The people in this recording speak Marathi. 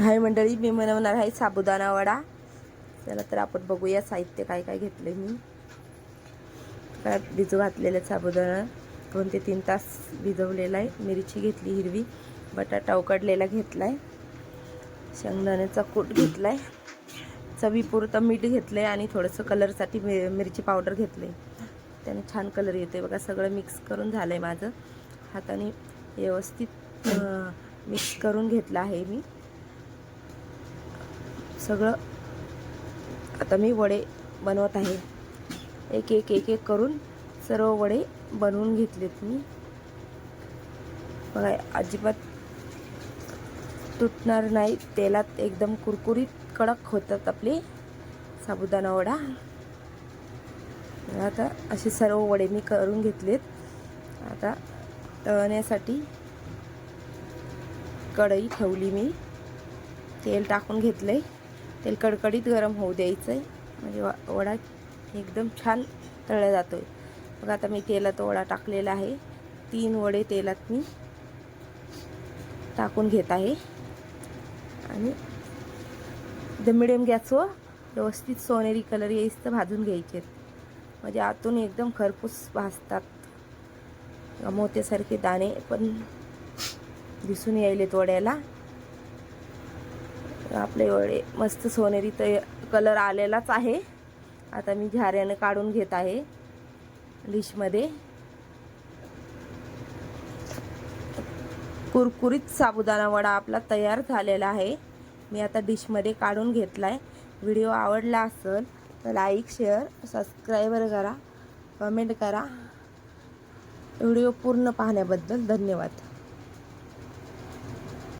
हाय मंडळी मी बनवणार आहे साबुदाणा वडा. चला तर आपण बघूया साहित्य काय काय घेतलंय मी. काय भिजू घातलेलं साबुदाणा. दोन ते तीन तास भिजवलेला आहे. मिरची घेतली हिरवी. बटाटा उकडलेला घेतला आहे शेंगदाण्याचा कूट घेतला आहे चवीपुरतं मीठ घेतलं आहे आणि थोडंसं कलरसाठी मि मिरची पावडर घेतलं आहे त्याने छान कलर येते बघा. सगळं मिक्स करून झालं आहे माझं. हाताने व्यवस्थित मिक्स करून घेतलं आहे मी. सगळं आता मी वडे बनवत आहे. एक एक एक एक करून सर्व वडे बनवून घेतलेत मी. बघा अजिबात तुटणार नाही. तेलात एकदम कुरकुरीत कडक होतात आपले साबुदाणा वडा. आता असे सर्व वडे मी करून घेतलेत. आता तळण्यासाठी कढई ठेवली मी. तेल टाकून घेतलं आहे तेल कडकडीत गरम होऊ द्यायचं आहे म्हणजे व वडा एकदम छान तळला जातो आहे मग आता मी तेलात वडा टाकलेला आहे. तीन वडे तेलात मी टाकून घेत आहे. आणि द मिडियम गॅसवर व्यवस्थित सोनेरी कलर येईस तर भाजून घ्यायचे. म्हणजे आतून एकदम खरपूस भाजतात. मोत्यासारखे दाणे पण दिसून यायलेत वड्याला. आपले एवढे मस्त सोनेरी त कलर आलेलाच आहे. आता मी झाऱ्यानं काढून घेत आहे. डिशमध्ये कुरकुरीत साबुदाणा वडा आपला तयार झालेला आहे. मी आता डिशमध्ये काढून घेतला आहे व्हिडिओ आवडला असेल तर लाईक शेअर सबस्क्राईबर करा. कमेंट करा. व्हिडिओ पूर्ण पाहण्याबद्दल धन्यवाद.